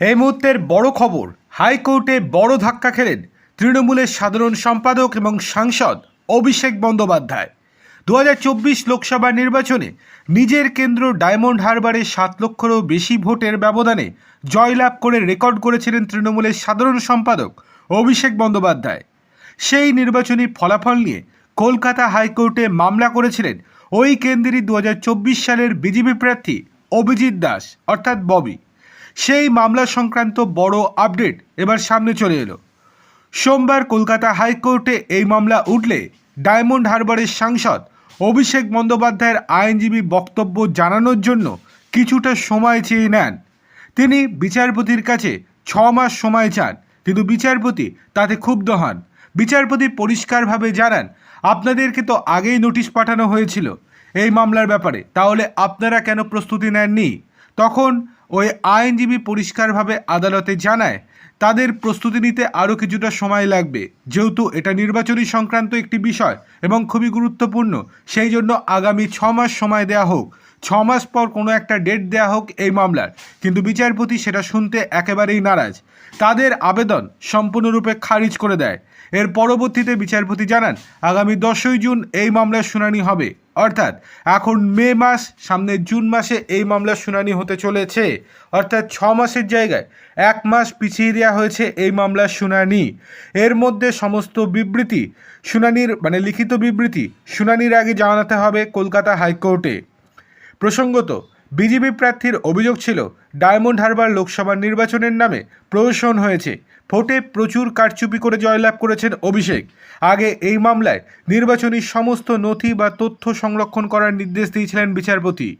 এই মুহূর্তের বড় খবর, হাইকোর্টে বড় ধাক্কা খেলেন তৃণমূলের সাধারণ সম্পাদক এবং সাংসদ অভিষেক বন্দ্যোপাধ্যায়। দু হাজার চব্বিশ লোকসভা নির্বাচনে নিজের কেন্দ্র ডায়মন্ড হারবারে সাত লক্ষেরও বেশি ভোটের ব্যবধানে জয়লাভ করে রেকর্ড করেছিলেন তৃণমূলের সাধারণ সম্পাদক অভিষেক বন্দ্যোপাধ্যায়। সেই নির্বাচনী ফলাফল নিয়ে কলকাতা হাইকোর্টে মামলা করেছিলেন ওই কেন্দ্রেরই দু সালের বিজেপি প্রার্থী অভিজিৎ দাস, অর্থাৎ ববি। সেই মামলা সংক্রান্ত বড় আপডেট এবার সামনে চলে এলো। সোমবার কলকাতা হাইকোর্টে এই মামলা উঠলে ডায়মন্ড হারবারের সাংসদ অভিষেক বন্দ্যোপাধ্যায়ের আইনজীবী বক্তব্য জানানোর জন্য কিছুটা সময় চেয়ে নেন। তিনি বিচারপতির কাছে ছ মাস সময় চান, কিন্তু বিচারপতি তাতে ক্ষুব্ধ হন। বিচারপতি পরিষ্কারভাবে জানান, আপনাদেরকে তো আগেই নোটিশ পাঠানো হয়েছিল এই মামলার ব্যাপারে, তাহলে আপনারা কেন প্রস্তুতি নেননি? তখন ওই আইনজীবী পরিষ্কারভাবে আদালতে জানায়, তাদের প্রস্তুতি নিতে আরও কিছুটা সময় লাগবে। যেহেতু এটা নির্বাচনী সংক্রান্ত একটি বিষয় এবং খুবই গুরুত্বপূর্ণ, সেই জন্য আগামী ছ মাস সময় দেওয়া হোক। ছ মাস পর কোনো একটা ডেট দেওয়া হোক এই মামলার। কিন্তু বিচারপতি সেটা শুনতে একেবারেই নারাজ। তাদের আবেদন সম্পূর্ণরূপে খারিজ করে দেয়। এর পরবর্তীতে বিচারপতি জানান, আগামী দশই জুন এই মামলার শুনানি হবে। অর্থাৎ এখন মে মাস, সামনে জুন মাসে এই মামলার শুনানি হতে চলেছে। অর্থাৎ ছ মাসের জায়গায় এক মাস পিছিয়ে দেওয়া হয়েছে এই মামলার শুনানি। এর মধ্যে সমস্ত বিবৃতি, শুনানির মানে লিখিত বিবৃতি শুনানির আগে জানাতে হবে কলকাতা হাইকোর্টে। প্রসঙ্গত বিজেপি প্রার্থীর অভিযোগ ছিল, ডায়মন্ড হারবার লোকসভা নির্বাচনের নামে প্রহসন হয়েছে। ভোটে প্রচুর কারচুপি করে জয়লাভ করেছেন অভিষেক। আগে এই মামলায় নির্বাচনী সমস্ত নথি বা তথ্য সংরক্ষণ করার নির্দেশ দিয়েছিলেন বিচারপতি।